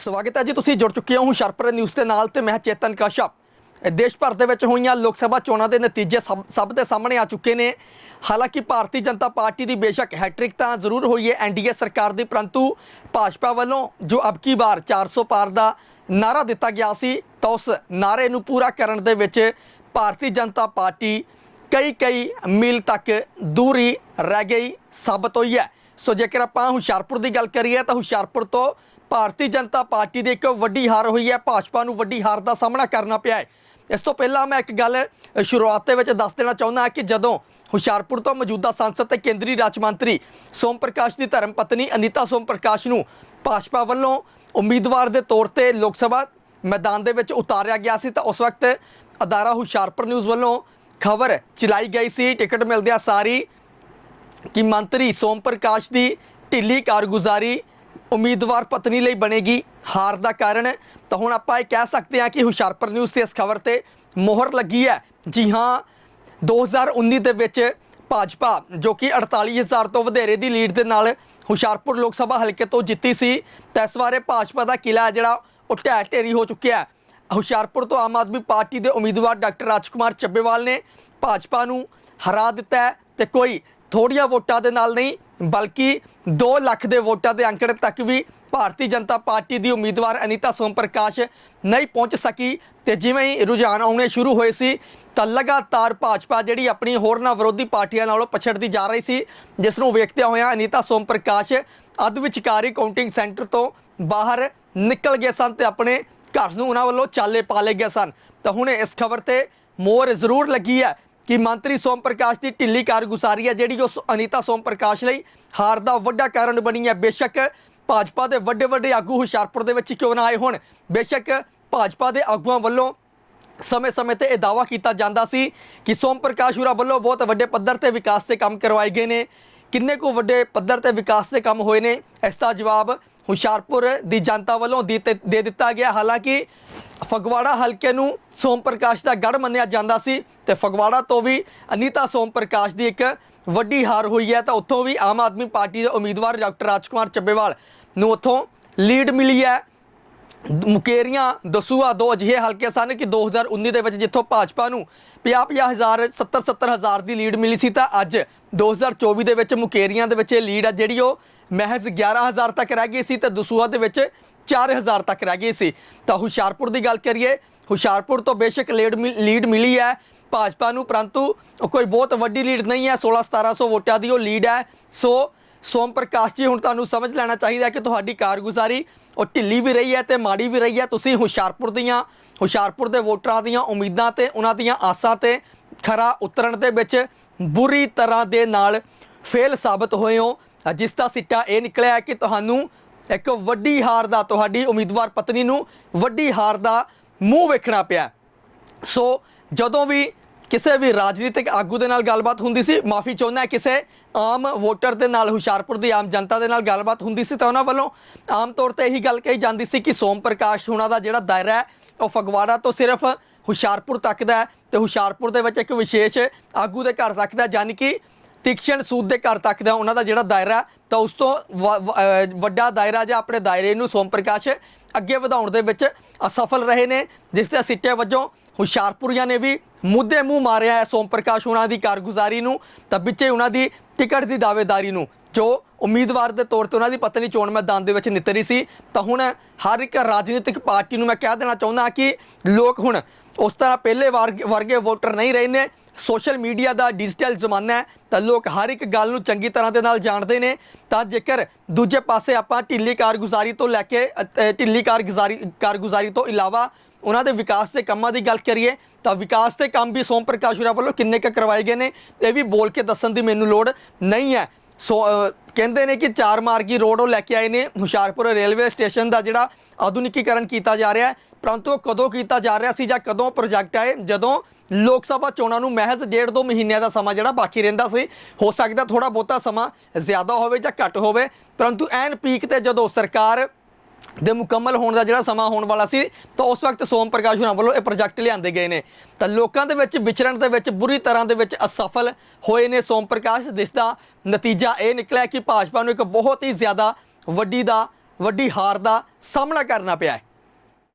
ਸਵਾਗਤ ਹੈ ਜੀ, ਤੁਸੀਂ ਜੁੜ ਚੁੱਕੇ ਹੋ ਹੁਸ਼ਿਆਰਪੁਰ ਨਿਊਜ਼ ਦੇ ਨਾਲ ਤੇ ਮੈਂ ਚੇਤਨ ਕਸ਼ਪ। ਦੇਸ਼ ਭਰ ਦੇ ਵਿੱਚ ਹੋਈਆਂ ਲੋਕ ਸਭਾ ਚੋਣਾਂ ਦੇ ਨਤੀਜੇ ਸਭ ਸਭ ਦੇ ਸਾਹਮਣੇ ਆ ਚੁੱਕੇ ਨੇ। ਹਾਲਾਂਕਿ ਭਾਰਤੀ ਜਨਤਾ ਪਾਰਟੀ ਦੀ ਬੇਸ਼ੱਕ ਹੈਟ੍ਰਿਕ ਤਾਂ ਜ਼ਰੂਰ ਹੋਈ ਹੈ ਐਨਡੀਏ ਸਰਕਾਰ ਦੀ, ਪਰੰਤੂ ਭਾਜਪਾ ਵੱਲੋਂ ਜੋ ਅਬਕੀ ਵਾਰ 400 ਪਾਰ ਦਾ ਨਾਰਾ ਦਿੱਤਾ ਗਿਆ ਸੀ, ਤਾਂ ਉਸ ਨਾਰੇ ਨੂੰ ਪੂਰਾ ਕਰਨ ਦੇ ਵਿੱਚ ਭਾਰਤੀ ਜਨਤਾ ਪਾਰਟੀ ਕਈ ਕਈ ਮੀਲ ਤੱਕ ਦੂਰੀ ਰਹਿ ਗਈ, ਸਾਬਤ ਹੋਈ ਹੈ। ਸੋ ਜੇਕਰ ਆਪਾਂ ਹੁਸ਼ਿਆਰਪੁਰ ਦੀ ਗੱਲ ਕਰੀਏ ਤਾਂ ਹੁਸ਼ਿਆਰਪੁਰ ਤੋਂ ਭਾਰਤੀ ਜਨਤਾ ਪਾਰਟੀ ਦੀ ਇੱਕ ਵੱਡੀ ਹਾਰ ਹੋਈ ਹੈ, ਭਾਜਪਾ ਨੂੰ ਵੱਡੀ ਹਾਰ ਦਾ ਸਾਹਮਣਾ ਕਰਨਾ ਪਿਆ ਹੈ। ਇਸ ਤੋਂ ਪਹਿਲਾਂ ਮੈਂ ਇੱਕ ਗੱਲ ਸ਼ੁਰੂਆਤ ਦੇ ਵਿੱਚ ਦੱਸ ਦੇਣਾ ਚਾਹੁੰਦਾ ਹਾਂ ਕਿ ਜਦੋਂ ਹੁਸ਼ਿਆਰਪੁਰ ਤੋਂ ਮੌਜੂਦਾ ਸੰਸਦ ਤੇ ਕੇਂਦਰੀ ਰਾਜ ਮੰਤਰੀ ਸੋਮ ਪ੍ਰਕਾਸ਼ ਦੀ ਧਰਮ ਪਤਨੀ ਅਨੀਤਾ ਸੋਮ ਪ੍ਰਕਾਸ਼ ਨੂੰ ਭਾਜਪਾ ਵੱਲੋਂ ਉਮੀਦਵਾਰ ਦੇ ਤੌਰ ਤੇ ਲੋਕ ਸਭਾ ਮੈਦਾਨ ਦੇ ਵਿੱਚ ਉਤਾਰਿਆ ਗਿਆ ਸੀ ਤਾਂ ਉਸ ਵਕਤ ਅਦਾਰਾ ਹੁਸ਼ਿਆਰਪੁਰ ਨਿਊਜ਼ ਵੱਲੋਂ ਖਬਰ ਚਲਾਈ ਗਈ ਸੀ। ਟਿਕਟ ਮਿਲਦਿਆਂ ਸਾਰੀ ਕਿ ਮੰਤਰੀ ਸੋਮ ਪ੍ਰਕਾਸ਼ ਦੀ ਢਿੱਲੀ ਕਾਰਗੁਜ਼ਾਰੀ ਉਮੀਦਵਾਰ ਪਤਨੀ ਲਈ ਬਣੇਗੀ ਹਾਰ ਦਾ ਕਾਰਨ। ਤਾਂ ਹੁਣ ਆਪਾਂ ਇਹ ਕਹਿ ਸਕਦੇ ਹਾਂ ਕਿ ਹੁਸ਼ਿਆਰਪੁਰ ਨਿਊਜ਼ ਤੇ ਇਸ ਖਬਰ ਤੇ ਮੋਹਰ ਲੱਗੀ ਹੈ। ਜੀ ਹਾਂ 2019 ਦੇ ਵਿੱਚ ਭਾਜਪਾ, ਜੋ ਕਿ 48000 ਤੋਂ ਵਧੇਰੇ ਦੀ ਲੀਡ ਦੇ ਨਾਲ ਹੁਸ਼ਿਆਰਪੁਰ ਲੋਕ ਸਭਾ ਹਲਕੇ ਤੋਂ ਜਿੱਤੀ ਸੀ, ਤਾਂ ਇਸ ਬਾਰੇ ਭਾਜਪਾ ਦਾ ਕਿਲਾ ਹੈ ਜਿਹੜਾ ਉਹ ਢਹਿ ਢੇਰੀ ਹੋ ਚੁੱਕਿਆ ਹੈ। ਹੁਸ਼ਿਆਰਪੁਰ ਤੋਂ ਆਮ ਆਦਮੀ ਪਾਰਟੀ ਦੇ ਉਮੀਦਵਾਰ ਡਾਕਟਰ ਰਾਜਕੁਮਾਰ ਚੱਬੇਵਾਲ ਨੇ ਭਾਜਪਾ ਨੂੰ ਹਰਾ ਦਿੱਤਾ ਹੈ ਤੇ ਕੋਈ ਥੋੜੀਆਂ ਵੋਟਾਂ ਦੇ ਨਾਲ ਨਹੀਂ, ਬਲਕਿ 2 ਲੱਖ ਦੇ ਵੋਟਾਂ ਦੇ ਅੰਕੜੇ ਤੱਕ ਵੀ ਭਾਰਤੀ ਜਨਤਾ ਪਾਰਟੀ ਦੀ ਉਮੀਦਵਾਰ ਅਨੀਤਾ ਸੋਮ ਪ੍ਰਕਾਸ਼ ਨਹੀਂ ਪਹੁੰਚ ਸਕੀ ਤੇ ਜਿਵੇਂ ਹੀ ਰੁਝਾਨ ਆਉਣੇ ਸ਼ੁਰੂ ਹੋਏ ਸੀ, ਤਾਂ ਲਗਾਤਾਰ ਭਾਜਪਾ ਜਿਹੜੀ ਆਪਣੀ ਹੋਰਨਾਂ ਵਿਰੋਧੀ ਪਾਰਟੀਆਂ ਨਾਲੋਂ ਪਛੜਦੀ ਜਾ ਰਹੀ ਸੀ ਜਿਸ ਨੂੰ ਵੇਖਦਿਆਂ ਹੋਇਆਂ ਅਨੀਤਾ ਸੋਮ ਪ੍ਰਕਾਸ਼ ਅੱਧ ਵਿਚਕਾਰੀ ਕਾਊਂਟਿੰਗ ਸੈਂਟਰ ਤੋਂ ਬਾਹਰ ਨਿਕਲ ਗਏ ਸਨ ਤੇ ਆਪਣੇ ਘਰ ਨੂੰ ਉਹਨਾਂ ਵੱਲੋਂ ਚਾਲੇ ਪਾ ਲਏ ਗਏ ਸਨ। ਤਾਂ ਹੁਣ ਇਸ ਖਬਰ ਤੇ ਮੋਰ ਜ਼ਰੂਰ ਲੱਗੀ ਹੈ ਕਿ ਮੰਤਰੀ ਸੋਮ ਪ੍ਰਕਾਸ਼ ਦੀ ਢਿੱਲੀ ਕਾਰਗੁਜ਼ਾਰੀ ਹੈ, ਜਿਹੜੀ ਉਸ ਅਨੀਤਾ ਸੋਮ ਪ੍ਰਕਾਸ਼ ਲਈ ਹਾਰ ਦਾ ਵੱਡਾ ਕਾਰਨ ਬਣੀ ਹੈ। ਬੇਸ਼ੱਕ ਭਾਜਪਾ ਦੇ ਵੱਡੇ ਵੱਡੇ ਆਗੂ ਹੁਸ਼ਿਆਰਪੁਰ ਦੇ ਵਿੱਚ ਕਿਉਂ ਨਾ ਆਏ ਹੋਣ? ਬੇਸ਼ੱਕ ਭਾਜਪਾ ਦੇ ਆਗੂਆਂ ਵੱਲੋਂ ਸਮੇਂ-ਸਮੇਂ ਤੇ ਇਹ ਦਾਵਾ ਕੀਤਾ ਜਾਂਦਾ ਸੀ ਕਿ ਸੋਮ ਪ੍ਰਕਾਸ਼ ਹੁਰਾ ਵੱਲੋਂ ਬਹੁਤ ਵੱਡੇ ਪੱਧਰ ਤੇ ਵਿਕਾਸ ਦੇ ਕੰਮ ਕਰਵਾਏ ਗਏ ਨੇ। ਕਿੰਨੇ ਕੁ ਵੱਡੇ ਪੱਧਰ ਤੇ ਵਿਕਾਸ ਦੇ ਕੰਮ ਹੋਏ ਨੇ? ਇਸ ਦਾ ਜਵਾਬ ਹੁਸ਼ਿਆਰਪੁਰ ਦੀ ਜਨਤਾ ਵੱਲੋਂ ਦੇ ਦਿੱਤੇ- ਦੇ ਦਿੱਤਾ ਗਿਆ। ਹਾਲਾਂਕਿ ਫਗਵਾੜਾ ਹਲਕੇ ਨੂੰ ਸੋਮ ਪ੍ਰਕਾਸ਼ ਦਾ ਗੜ ਮੰਨਿਆ ਜਾਂਦਾ ਸੀ ਤੇ ਫਗਵਾੜਾ ਤੋਂ ਵੀ ਅਨੀਤਾ ਸੋਮ ਪ੍ਰਕਾਸ਼ ਦੀ ਇੱਕ ਵੱਡੀ ਹਾਰ ਹੋਈ ਹੈ ਤਾਂ ਉੱਥੋਂ ਵੀ ਆਮ ਆਦਮੀ ਪਾਰਟੀ ਦੇ ਉਮੀਦਵਾਰ ਡਾਕਟਰ ਰਾਜਕੁਮਾਰ ਚੱਬੇਵਾਲ ਨੂੰ ਉੱਥੋਂ ਲੀਡ ਮਿਲੀ ਹੈ। ਮੁਕੇਰੀਆਂ ਦਸੂਆ ਦੋ ਅਜਿਹੇ ਹਲਕੇ ਸਨ ਕਿ 2019 ਦੇ ਵਿੱਚ ਜਿੱਥੋਂ ਭਾਜਪਾ ਨੂੰ 50 ਹਜ਼ਾਰ 70 70 ਹਜ਼ਾਰ ਦੀ ਲੀਡ ਮਿਲੀ ਸੀ ਤਾਂ ਅੱਜ 2024 ਦੇ ਵਿੱਚ ਮੁਕੇਰੀਆਂ ਦੇ ਵਿੱਚ ਇਹ ਲੀਡ ਹੈ ਜਿਹੜੀ ਉਹ ਮਹਿਜ਼ 11000 ਤੱਕ ਰਹਿ ਗਈ ਸੀ ਤੇ ਦਸੂਆ ਦੇ ਵਿੱਚ 4000 ਤੱਕ ਰਹਿ ਗਈ ਸੀ। ਤਾਂ ਹੁਸ਼ਿਆਰਪੁਰ ਦੀ ਗੱਲ ਕਰੀਏ, ਹੁਸ਼ਿਆਰਪੁਰ ਤੋਂ ਬੇਸ਼ੱਕ ਲੀਡ ਮਿਲ- ਲੀਡ ਮਿਲੀ ਹੈ ਭਾਜਪਾ ਨੂੰ, ਪਰੰਤੂ ਕੋਈ ਬਹੁਤ ਵੱਡੀ ਲੀਡ ਨਹੀਂ ਹੈ 16 1700 ਵੋਟਾਂ ਦੀ ਉਹ ਲੀਡ ਹੈ। ਸੋ ਸੋਮ ਪ੍ਰਕਾਸ਼ ਜੀ, ਹੁਣ ਤੁਹਾਨੂੰ ਸਮਝ ਲੈਣਾ ਚਾਹੀਦਾ ਕਿ ਤੁਹਾਡੀ ਕਾਰਗੁਜ਼ਾਰੀ, ਉਹ ਢਿੱਲੀ ਵੀ ਰਹੀ ਹੈ ਤੇ ਮਾੜੀ ਵੀ ਰਹੀ ਹੈ। ਤੁਸੀਂ ਹੁਸ਼ਿਆਰਪੁਰ ਦੀਆਂ, ਹੁਸ਼ਿਆਰਪੁਰ ਦੇ ਵੋਟਰਾਂ ਦੀਆਂ ਉਮੀਦਾਂ ਤੇ, ਉਹਨਾਂ ਦੀਆਂ ਆਸਾਂ ਤੇ ਖਰਾ ਉਤਰਨ ਦੇ ਵਿੱਚ ਬੁਰੀ ਤਰ੍ਹਾਂ ਦੇ ਨਾਲ ਫੇਲ ਸਾਬਤ ਹੋਏ ਹੋ। ਜਿਸ ਦਾ ਸਿੱਟਾ ਇਹ ਨਿਕਲਿਆ ਕਿ ਤੁਹਾਨੂੰ ਇੱਕ ਵੱਡੀ ਹਾਰ ਦਾ, ਤੁਹਾਡੀ ਉਮੀਦਵਾਰ ਪਤਨੀ ਨੂੰ ਵੱਡੀ ਹਾਰ ਦਾ ਮੂੰਹ ਵੇਖਣਾ ਪਿਆ। ਸੋ ਜਦੋਂ ਵੀ ਕਿਸੇ ਵੀ ਰਾਜਨੀਤਿਕ ਆਗੂ ਦੇ ਨਾਲ ਗੱਲਬਾਤ ਹੁੰਦੀ ਸੀ। ਮਾਫੀ ਚਾਹੁੰਦਾ ਕਿਸੇ ਆਮ ਵੋਟਰ ਦੇ ਨਾਲ, ਹੁਸ਼ਿਆਰਪੁਰ ਦੀ ਆਮ ਜਨਤਾ ਦੇ ਨਾਲ ਗੱਲਬਾਤ ਹੁੰਦੀ ਸੀ ਤਾਂ ਉਹਨਾਂ ਵੱਲੋਂ ਆਮ ਤੌਰ ਤੇ ਇਹੀ ਗੱਲ ਕਹੀ ਜਾਂਦੀ ਸੀ ਕਿ ਸੋਮ ਪ੍ਰਕਾਸ਼ ਹੁਣਾਂ ਦਾ ਜਿਹੜਾ ਦਾਇਰਾ ਹੈ, ਉਹ ਫਗਵਾੜਾ ਤੋਂ ਸਿਰਫ ਹੁਸ਼ਿਆਰਪੁਰ ਤੱਕ ਦਾ ਹੈ ਤੇ ਹੁਸ਼ਿਆਰਪੁਰ ਦੇ ਵਿੱਚ ਇੱਕ ਵਿਸ਼ੇਸ਼ ਆਗੂ ਦੇ ਘਰ ਤੱਕ ਦਾ ਜਾਨੀ ਕਿ ਤਿਕਸ਼ਣ ਸੂਦ ਦੇ ਘਰ ਤੱਕ ਦਾ ਉਹਨਾਂ ਦਾ ਜਿਹੜਾ ਦਾਇਰਾ ਤਾਂ ਉਸ ਤੋਂ ਵ- ਵੱਡਾ ਦਾਇਰਾ ਜਾਂ ਆਪਣੇ ਦਾਇਰੇ ਨੂੰ ਸੋਮ ਪ੍ਰਕਾਸ਼ ਅੱਗੇ ਵਧਾਉਣ ਦੇ ਵਿੱਚ ਅਸਫਲ ਰਹੇ ਨੇ, ਜਿਸ ਦੇ ਸਿੱਟੇ ਵਜੋਂ ਹੁਸ਼ਿਆਰਪੁਰੀਆਂ ਨੇ ਵੀ ਮੁੱਦੇ ਮੂੰਹ ਮਾਰਿਆ ਹੈ ਸੋਮ ਪ੍ਰਕਾਸ਼ ਉਹਨਾਂ ਦੀ ਕਾਰਗੁਜ਼ਾਰੀ ਨੂੰ, ਤਾਂ ਵਿੱਚੇ ਉਹਨਾਂ ਦੀ ਟਿਕਟ ਦੀ ਦਾਅਵੇਦਾਰੀ ਨੂੰ, ਜੋ ਉਮੀਦਵਾਰ ਦੇ ਤੌਰ ਤੇ ਉਹਨਾਂ ਦੀ ਪਤਨੀ ਚੋਣ ਮੈਦਾਨ ਦੇ ਵਿੱਚ ਨਿਤਰੀ ਸੀ, ਤਾਂ ਹੁਣ ਹਰ ਇੱਕ ਰਾਜਨੀਤਿਕ ਪਾਰਟੀ ਨੂੰ ਮੈਂ ਕਹਿ ਦੇਣਾ ਚਾਹੁੰਦਾ ਕਿ ਲੋਕ ਹੁਣ ਉਸ ਤਰ੍ਹਾਂ ਪਹਿਲੇ ਵਰਗ- ਵਰਗੇ ਵੋਟਰ ਨਹੀਂ ਰਹੇ ਨੇ, ਸੋਸ਼ਲ ਮੀਡੀਆ ਦਾ ਡਿਜੀਟਲ ਜ਼ਮਾਨਾ ਹੈ, ਤਾਂ ਲੋਕ ਹਰ ਇੱਕ ਗੱਲ ਨੂੰ ਚੰਗੀ ਤਰ੍ਹਾਂ ਦੇ ਨਾਲ ਜਾਣਦੇ ਨੇ, ਤਾਂ ਜੇਕਰ ਦੂਜੇ ਪਾਸੇ ਆਪਾਂ ਢਿੱਲੀ ਕਾਰਗੁਜ਼ਾਰੀ ਤੋਂ ਲੈ ਕੇ ਢਿੱਲੀ ਕਾਰਗੁਜ਼ਾਰੀ ਕਾਰਗੁਜ਼ਾਰੀ ਤੋਂ ਇਲਾਵਾ ਉਹਨਾਂ ਦੇ ਵਿਕਾਸ ਦੇ ਕੰਮਾਂ ਦੀ ਗੱਲ ਕਰੀਏ ਤਾਂ ਵਿਕਾਸ ਦੇ ਕੰਮ ਵੀ ਸੋਮ ਪ੍ਰਕਾਸ਼ ਹੋਰਾਂ ਵੱਲੋਂ ਕਿੰਨੇ ਕੁ ਕਰਵਾਏ ਗਏ ਨੇ, ਇਹ ਵੀ ਬੋਲ ਕੇ ਦੱਸਣ ਦੀ ਮੈਨੂੰ ਲੋੜ ਨਹੀਂ ਹੈ। ਸੋ ਕਹਿੰਦੇ ਨੇ ਕਿ ਚਾਰ ਮਾਰਗੀ ਰੋਡ ਉਹ ਲੈ ਕੇ ਆਏ ਨੇ, ਹੁਸ਼ਿਆਰਪੁਰ ਰੇਲਵੇ ਸਟੇਸ਼ਨ ਦਾ ਜਿਹੜਾ ਆਧੁਨਿਕੀਕਰਨ ਕੀਤਾ ਜਾ ਰਿਹਾ ਹੈ, ਪਰੰਤੂ ਉਹ ਕਦੋਂ ਕੀਤਾ ਜਾ ਰਿਹਾ ਸੀ ਜਾਂ ਕਦੋਂ ਪ੍ਰੋਜੈਕਟ ਆਏ, ਜਦੋਂ ਲੋਕ ਸਭਾ ਚੋਣਾਂ ਨੂੰ ਮਹਿਜ਼ ਡੇਢ ਦੋ ਮਹੀਨਿਆਂ ਦਾ ਸਮਾਂ ਜਿਹੜਾ ਬਾਕੀ ਰਹਿੰਦਾ ਸੀ, ਹੋ ਸਕਦਾ ਥੋੜਾ ਬਹੁਤਾ ਸਮਾਂ ਜ਼ਿਆਦਾ ਹੋਵੇ ਜਾਂ ਘੱਟ ਹੋਵੇ, ਪਰੰਤੂ ਐਨ ਪੀਕ ਤੇ ਜਦੋਂ ਸਰਕਾਰ ਦੇ ਮੁਕੰਮਲ ਹੋਣ ਦਾ ਜਿਹੜਾ ਸਮਾਂ ਹੋਣ ਵਾਲਾ ਸੀ, ਤਾਂ ਉਸ ਵਕਤ ਸੋਮ ਪ੍ਰਕਾਸ਼ ਹੁਣਾਂ ਵੱਲੋਂ ਇਹ ਪ੍ਰੋਜੈਕਟ ਲਿਆਂਦੇ ਗਏ ਨੇ। ਤਾਂ ਲੋਕਾਂ ਦੇ ਵਿੱਚ ਵਿਚਰਨ ਦੇ ਵਿੱਚ, ਬੁਰੀ ਤਰ੍ਹਾਂ ਦੇ ਵਿੱਚ ਅਸਫਲ ਹੋਏ ਨੇ ਸੋਮ ਪ੍ਰਕਾਸ਼, ਜਿਸ ਦਾ ਨਤੀਜਾ ਇਹ ਨਿਕਲਿਆ ਕਿ ਭਾਜਪਾ ਨੂੰ ਇੱਕ ਬਹੁਤ ਹੀ ਜ਼ਿਆਦਾ ਵੱਡੀ ਦਾ, ਵੱਡੀ ਹਾਰ ਦਾ ਸਾਹਮਣਾ ਕਰਨਾ ਪਿਆ ਹੈ।